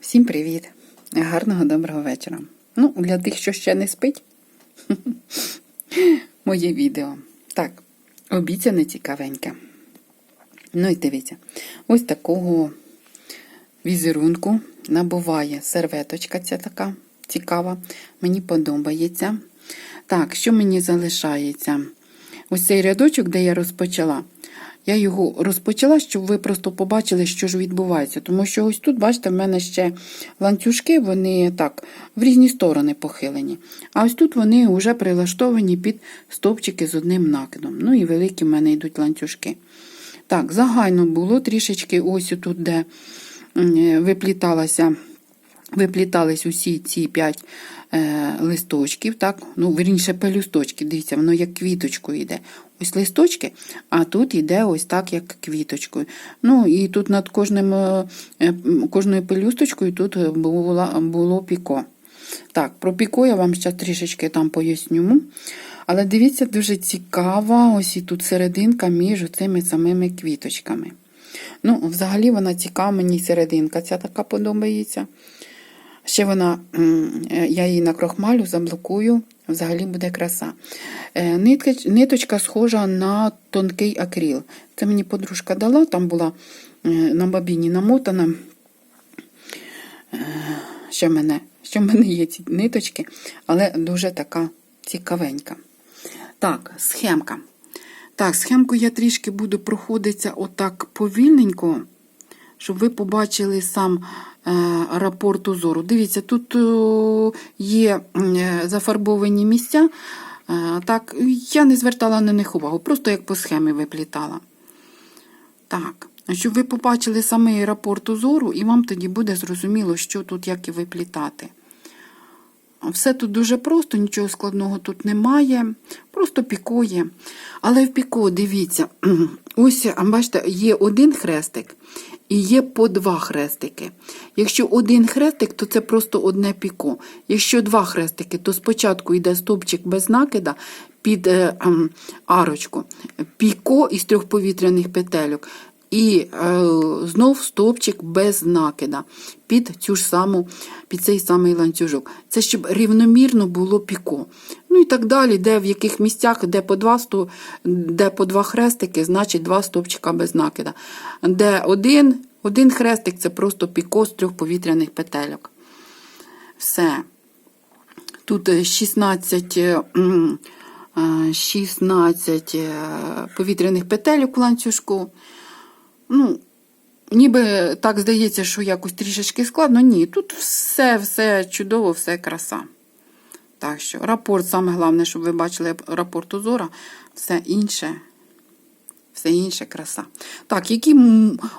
Всім привіт! Гарного доброго вечора. Ну, для тих, що ще не спить, моє відео. Так, обіцяне цікавеньке. Ну і дивіться, ось такого візерунку набуває серветочка ця така цікава. Мені подобається. Так, що мені залишається? Ось цей рядочок, де я розпочала. Я його розпочала, щоб ви просто побачили, що ж відбувається. Тому що ось тут, бачите, в мене ще ланцюжки, вони так, в різні сторони похилені. А ось тут вони вже прилаштовані під стовпчики з одним накидом. Ну і великі в мене йдуть ланцюжки. Так, загально було трішечки ось тут, де випліталася. Виплітались усі ці п'ять листочків, так, ну, верніше, пелюсточки, дивіться, воно як квіточкою йде. Ось листочки, а тут йде ось так, як квіточкою. Ну, і тут над кожним, е, е, кожною пелюсточкою тут було, було піко. Так, про піко я вам ще трішечки там поясню. Але дивіться, дуже цікава, ось і тут серединка між цими самими квіточками. Ну, взагалі вона цікава, мені серединка ця така подобається. Ще вона, е, я її накрохмалю, заблокую, взагалі буде краса. Е, ниточка схожа на тонкий акрил. Це мені подружка дала, там була е, на бабіні намотана. Ще в мене, ще в мене є ці ниточки, але дуже така цікавенька. Так, схемка. Так, схемку я трішки буду проходитися отак повільненько, щоб ви побачили сам е, рапорт узору. Дивіться, тут о, є е, зафарбовані місця. Е, так, я не звертала на них увагу, просто як по схемі виплітала. Так, щоб ви побачили самий рапорт узору, і вам тоді буде зрозуміло, що тут як і виплітати. Все тут дуже просто, нічого складного тут немає, просто пікує. Але в піко, дивіться, ось, бачите, є один хрестик і є по два хрестики. Якщо один хрестик, то це просто одне піко. Якщо два хрестики, то спочатку йде стовпчик без накида під е, ем, арочку, піко із трьох повітряних петельок. І е, знов стовпчик без накида під цю ж саму, під цей самий ланцюжок. Це щоб рівномірно було піко. Ну і так далі, де в яких місцях, де по два де по два хрестики, значить два стовпчика без накида. Де один, один хрестик це просто піко з трьох повітряних петельок. Все. Тут е, 16. е, м, е, 16 е, повітряних петельок в ланцюжку. Ну, ніби так здається, що якось трішечки складно. Ні, тут все все чудово, все краса. Так що, рапорт, саме головне, щоб ви бачили рапорт узора, все інше. Все інше краса. Так, які,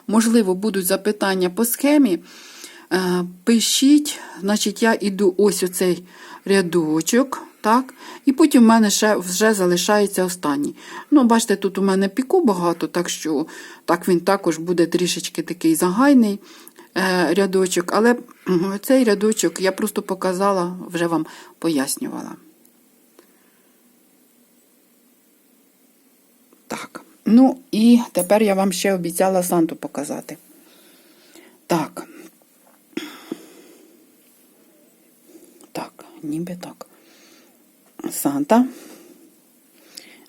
можливо, будуть запитання по схемі, е, пишіть, значить, я йду ось оцей рядочок, так, і потім в мене ще вже залишається останній. Ну, бачите, тут у мене піку багато, так що так він також буде трішечки такий загайний е, рядочок, але цей рядочок я просто показала, вже вам пояснювала. Так, ну і тепер я вам ще обіцяла Санту показати. Так. Так, ніби так. Санта.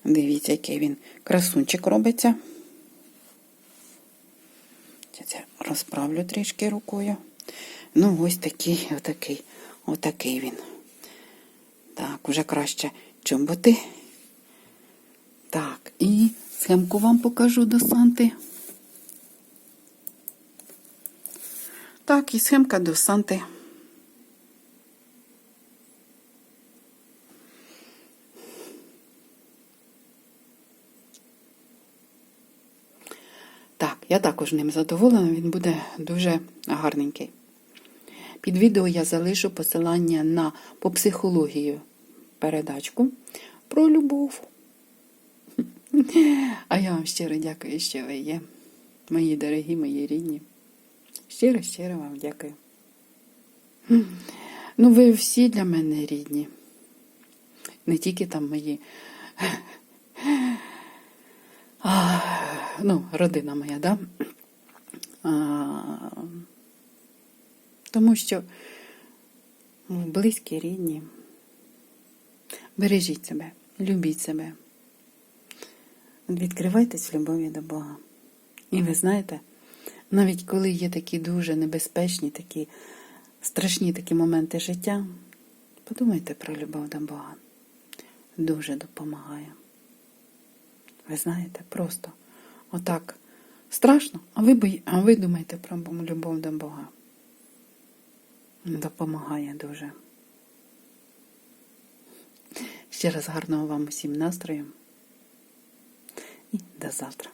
Дивіться, який він красунчик робиться. Це розправлю трішки рукою. Ну, ось такий, отакий, отакий він. Так, вже краще чоботи. Так, і схемку вам покажу до Санти. Так, і схемка до Санти. Так, я також ним задоволена, він буде дуже гарненький. Під відео я залишу посилання на по психологію передачку про любов. А я вам щиро дякую, що ви є. Мої дорогі, мої рідні. Щиро, щиро вам дякую. Ну, ви всі для мене рідні. Не тільки там мої. Ну, родина моя, да? А, Тому що близькі, рідні. Бережіть себе, любіть себе. Відкривайтесь в любові до Бога. І ви знаєте, навіть коли є такі дуже небезпечні, такі страшні такі моменти життя, подумайте про любов до Бога. Дуже допомагає. Ви знаєте, просто отак страшно, а ви, а ви думаєте про любов до Бога. Допомагає дуже. Ще раз гарного вам усім настрою і до завтра.